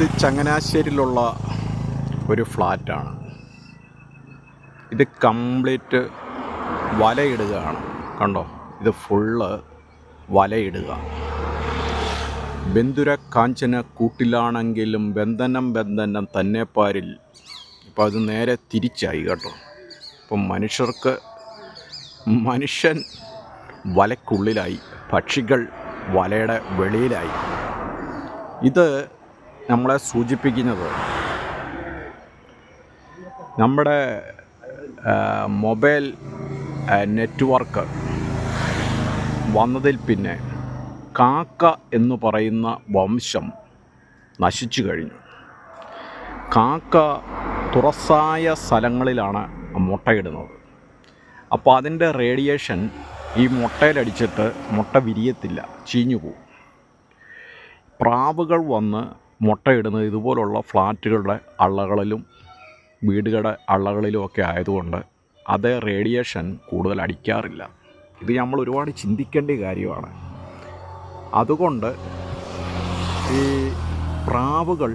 ഇത് ചങ്ങനാശ്ശേരിയിലുള്ള ഒരു ഫ്ലാറ്റാണ്. ഇത് കംപ്ലീറ്റ് വലയിടുകയാണ്. കണ്ടോ? ഇത് ഫുള്ള് വലയിടുക. ബന്ധുര കാഞ്ചന കൂട്ടിലാണെങ്കിലും ബന്ധനം ബന്ധനം തന്നെ പാരിൽ. ഇപ്പം അത് നേരെ തിരിച്ചായി കേട്ടോ. ഇപ്പം മനുഷ്യർക്ക് മനുഷ്യൻ വലക്കുള്ളിലായി. പക്ഷികൾ വലയുടെ വെളിയിലായി. ഇത് നമ്മളെ സൂചിപ്പിക്കുന്നത് നമ്മുടെ മൊബൈൽ നെറ്റ്വർക്ക് വന്നതിൽ പിന്നെ കാക്ക എന്ന് പറയുന്ന വംശം നശിച്ചു കഴിഞ്ഞു. കാക്ക തുറസായ സ്ഥലങ്ങളിലാണ് മുട്ടയിടുന്നത്. അപ്പോൾ അതിന്റെ റേഡിയേഷൻ ഈ മുട്ടയിലടിച്ചിട്ട് മുട്ട വിരിയത്തില്ല ചീഞ്ഞു പോവും പ്രാവുകൾ വന്ന് മുട്ടയിടുന്നത് ഇതുപോലുള്ള ഫ്ലാറ്റുകളുടെ അള്ളകളിലും വീടുകളുടെ അള്ളകളിലും ഒക്കെ ആയതുകൊണ്ട് അത് റേഡിയേഷൻ കൂടുതൽ അടിക്കാറില്ല. ഇത് നമ്മൾ ഒരുപാട് ചിന്തിക്കേണ്ട കാര്യമാണ്. അതുകൊണ്ട് ഈ പ്രാവുകൾ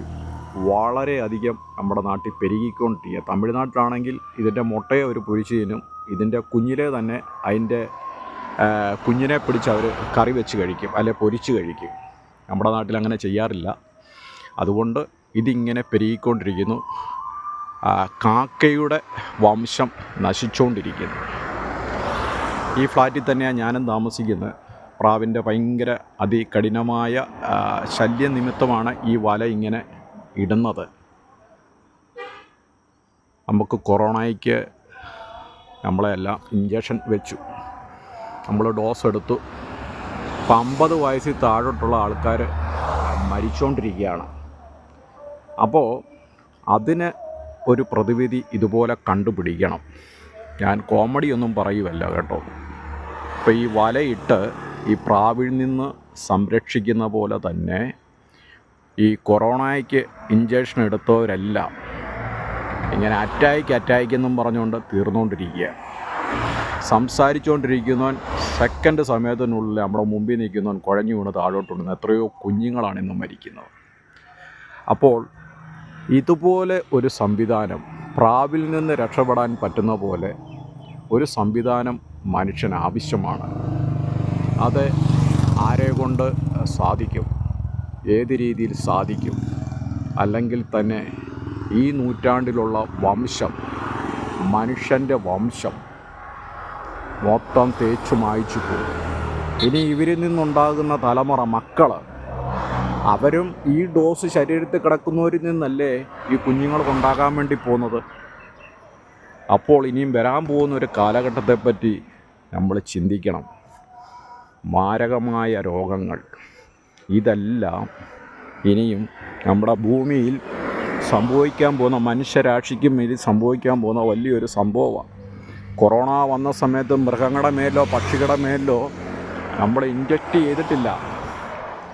വളരെയധികം നമ്മുടെ നാട്ടിൽ പെരുകിക്കൊണ്ടിരിക്കുക. തമിഴ്നാട്ടിലാണെങ്കിൽ ഇതിന്റെ മുട്ടയെ ഒരു പൊരിച്ചതിനും ഇതിന്റെ കുഞ്ഞിലെ തന്നെ അതിന്റെ കുഞ്ഞിനെ പിടിച്ച് അവർ കറി വെച്ച് കഴിക്കും അല്ലെ പൊരിച്ച് കഴിക്കും. നമ്മുടെ നാട്ടിൽ അങ്ങനെ ചെയ്യാറില്ല. അതുകൊണ്ട് ഇതിങ്ങനെ പെരുകിക്കൊണ്ടിരിക്കുന്നു. കാക്കയുടെ വംശം നശിച്ചുകൊണ്ടിരിക്കുന്നു ഈ ഫ്ലാറ്റിൽ തന്നെയാണ് ഞാനും താമസിക്കുന്നത്. പ്രാവിന്റെ ഭയങ്കര അതികഠിനമായ ശല്യ നിമിത്തമാണ് ഈ വല ഇങ്ങനെ ഇടുന്നത്. നമുക്ക് കൊറോണയ്ക്ക് നമ്മളെല്ലാം ഇഞ്ചക്ഷൻ വെച്ചു. നമ്മൾ ഡോസ് എടുത്തു. അപ്പം അമ്പത് വയസ്സിൽ താഴോട്ടുള്ള ആൾക്കാർ മരിച്ചുകൊണ്ടിരിക്കുകയാണ് അപ്പോൾ അതിന് ഒരു പ്രതിവിധി ഇതുപോലെ കണ്ടുപിടിക്കണം. ഞാൻ കോമഡി ഒന്നും പറയുമല്ല കേട്ടോ. ഇപ്പോൾ ഈ വലയിട്ട് ഈ പ്രാവിൽ നിന്ന് സംരക്ഷിക്കുന്ന പോലെ തന്നെ ഈ കൊറോണയ്ക്ക് ഇഞ്ചക്ഷൻ എടുത്തവരെല്ലാം ഇങ്ങനെ അറ്റാക്ക് അറ്റാക്ക് എന്നും പറഞ്ഞുകൊണ്ട് തീർന്നുകൊണ്ടിരിക്കുക സംസാരിച്ചുകൊണ്ടിരിക്കുന്നവൻ സെക്കൻഡ് സമയത്തിനുള്ളിൽ നമ്മുടെ മുമ്പിൽ നിൽക്കുന്നവൻ കുഴഞ്ഞു വീണ് താഴോട്ട് എത്രയോ കുഞ്ഞുങ്ങളാണ് ഇന്നും മരിക്കുന്നത്. അപ്പോൾ ഇതുപോലെ ഒരു സംവിധാനം പ്രാവിൽ നിന്ന് രക്ഷപ്പെടാൻ പറ്റുന്ന പോലെ ഒരു സംവിധാനം മനുഷ്യന് ആവശ്യമാണ്. അത് ആരെ കൊണ്ട് സാധിക്കും? ഏത് രീതിയിൽ സാധിക്കും? അല്ലെങ്കിൽ തന്നെ ഈ നൂറ്റാണ്ടിലുള്ള വംശം മനുഷ്യന്റെ വംശം മൊത്തം തേച്ചു മായ്ച്ചു പോകും. ഇനി ഇവരിൽ നിന്നുണ്ടാകുന്ന തലമുറ മക്കൾ അവരും ഈ ഡോസ് ശരീരത്തിൽ കിടക്കുന്നവരിൽ നിന്നല്ലേ ഈ കുഞ്ഞുങ്ങൾക്കുണ്ടാകാൻ വേണ്ടി പോകുന്നത്? അപ്പോൾ ഇനിയും വരാൻ പോകുന്ന ഒരു കാലഘട്ടത്തെപ്പറ്റി നമ്മൾ ചിന്തിക്കണം. മാരകമായ രോഗങ്ങൾ. ഇതെല്ലാം ഇനിയും നമ്മുടെ ഭൂമിയിൽ സംഭവിക്കാൻ പോകുന്ന മനുഷ്യരാശിക്കും ഇനി സംഭവിക്കാൻ പോകുന്ന വലിയൊരു സംഭവമാണ്. കൊറോണ വന്ന സമയത്ത് മൃഗങ്ങളുടെ മേലോ പക്ഷികളുടെ മേലോ നമ്മൾ ഇൻജക്റ്റ് ചെയ്തിട്ടില്ല.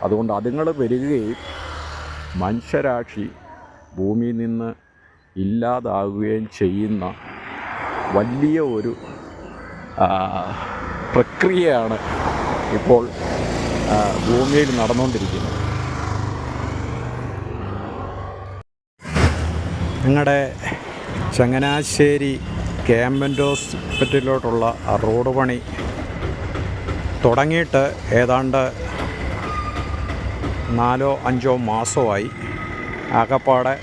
അതുകൊണ്ട് അതുങ്ങൾ വരികയും മനുഷ്യരാശി ഭൂമിയിൽ നിന്ന് ഇല്ലാതാകുകയും ചെയ്യുന്ന വലിയ ഒരു പ്രക്രിയയാണ് ഇപ്പോൾ ഭൂമിയിൽ നടന്നുകൊണ്ടിരിക്കുന്നത്. ഞങ്ങളുടെ ചങ്ങനാശ്ശേരി ക്യാമ്പന്റ് ഹോസ്പിറ്റലിലോട്ടുള്ള റോഡ് പണി തുടങ്ങിയിട്ട് ഏതാണ്ട് നാലോ അഞ്ചോ മാസമായി ആകപ്പാടെ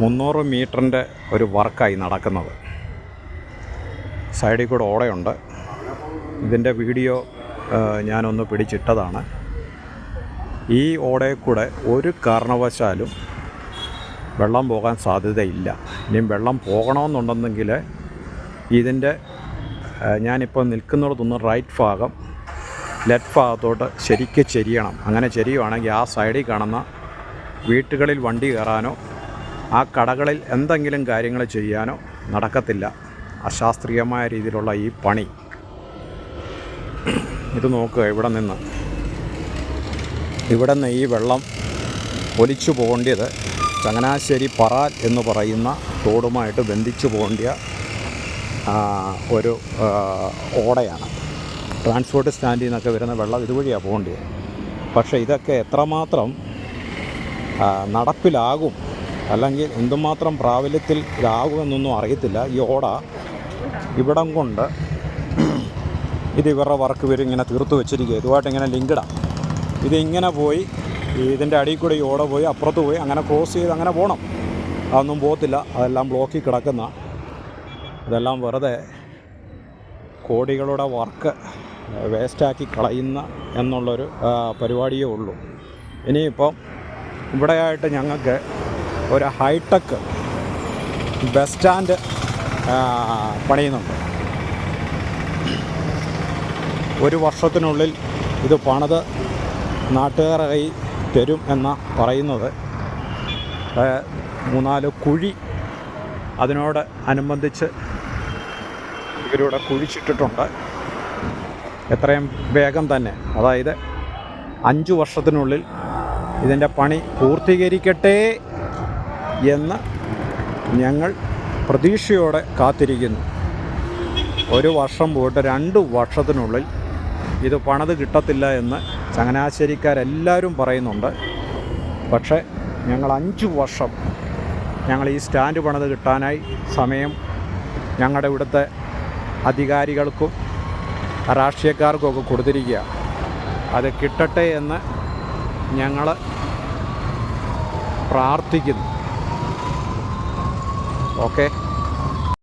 മുന്നൂറ് മീറ്ററിന്റെ ഒരു വർക്കായി നടക്കുന്നത്. സൈഡിൽ കൂടെ ഓടയുണ്ട്. ഇതിന്റെ വീഡിയോ ഞാനൊന്ന് പിടിച്ചിട്ടതാണ്. ഈ ഓടയിൽ കൂടെ ഒരു കാരണവശാലും വെള്ളം പോകാൻ സാധ്യതയില്ല. ഇനി വെള്ളം പോകണമെന്നുണ്ടെന്നെങ്കിൽ ഇതിന്റെ ഞാനിപ്പോൾ നിൽക്കുന്നിടത്തൊന്ന് റൈറ്റ് ഭാഗം. ലെഫ്റ്റ് ഭാഗത്തോട്ട് ശരിക്ക് ചെരിയണം. അങ്ങനെ ചെരിയുവാണെങ്കിൽ ആ സൈഡിൽ കാണുന്ന വീട്ടുകളിൽ വണ്ടി കയറാനോ ആ കടകളിൽ എന്തെങ്കിലും കാര്യങ്ങൾ ചെയ്യാനോ നടക്കത്തില്ല. അശാസ്ത്രീയമായ രീതിയിലുള്ള ഈ പണി. ഇത് നോക്കുക ഇവിടെ നിന്ന്. ഇവിടെ നിന്ന് ഈ വെള്ളം ഒലിച്ചു പോകേണ്ടത് ചങ്ങനാശ്ശേരി പറ എന്ന് പറയുന്ന തോടുമായിട്ട് ബന്ധിച്ചു പോകേണ്ട ഒരു ഓടയാണ്. ട്രാൻസ്പോർട്ട് സ്റ്റാൻഡിൽ നിന്നൊക്കെ വരുന്ന വെള്ളം ഇതുവഴിയാണ് പോകേണ്ടത് പക്ഷേ ഇതൊക്കെ എത്രമാത്രം നടപ്പിലാകും അല്ലെങ്കിൽ എന്തുമാത്രം പ്രാബല്യത്തിൽ ഇതാകുമെന്നൊന്നും അറിയത്തില്ല. ഈ ഓട ഇവിടം കൊണ്ട് ഇത് ഇവരുടെ വർക്ക് ഇവർ ഇങ്ങനെ തീർത്ത് വെച്ചിരിക്കുക ഇതുമായിട്ട് ഇങ്ങനെ ലിങ്ക്ഡാണ് ഇതിങ്ങനെ പോയി ഇതിന്റെ അടിയിൽ കൂടെ ഈ ഓട പോയി അപ്പുറത്ത് പോയി അങ്ങനെ ക്രോസ് ചെയ്ത് അങ്ങനെ പോകണം അതൊന്നും പോകത്തില്ല. അതെല്ലാം ബ്ലോക്കിൽ കിടക്കുന്ന ഇതെല്ലാം വെറുതെ കോടികളുടെ വർക്ക് വേസ്റ്റാക്കി കളയുന്ന എന്നുള്ളൊരു പരിപാടിയേ ഉള്ളൂ. ഇനിയിപ്പം ഇവിടെയായിട്ട് ഞങ്ങൾക്ക് ഒരു ഹൈടെക് ബസ് സ്റ്റാൻഡ് പണിയുന്നുണ്ട്. ഒരു വർഷത്തിനുള്ളിൽ ഇത് പണിത് നാട്ടുകാരായി തരും എന്ന പറയുന്നത്. മൂന്നാൽ കുഴി അതിനോട് അനുബന്ധിച്ച് ഇവരിവിടെ കുഴിച്ചിട്ടിട്ടുണ്ട്. എത്രയും വേഗം തന്നെ. അതായത് അഞ്ച് വർഷത്തിനുള്ളിൽ ഇതിന്റെ പണി പൂർത്തീകരിക്കട്ടെ എന്ന് ഞങ്ങൾ പ്രതീക്ഷയോടെ കാത്തിരിക്കുന്നു. ഒരു വർഷം പോയിട്ട് രണ്ട് വർഷത്തിനുള്ളിൽ ഇത് പണത് കിട്ടത്തില്ല എന്ന് ചങ്ങനാശ്ശേരിക്കാരെല്ലാവരും പറയുന്നുണ്ട്. പക്ഷേ ഞങ്ങൾ അഞ്ച് വർഷം ഞങ്ങൾ ഈ സ്റ്റാൻഡ് പണിത് കിട്ടാനായി സമയം ഞങ്ങളുടെ ഇവിടുത്തെ അധികാരികൾക്കും രാഷ്ട്രീയക്കാർക്കും ഒക്കെ കൊടുത്തിരിക്കുക. അത് കിട്ടട്ടെ എന്ന് ഞങ്ങൾ പ്രാർത്ഥിക്കുന്നു. ഓക്കെ?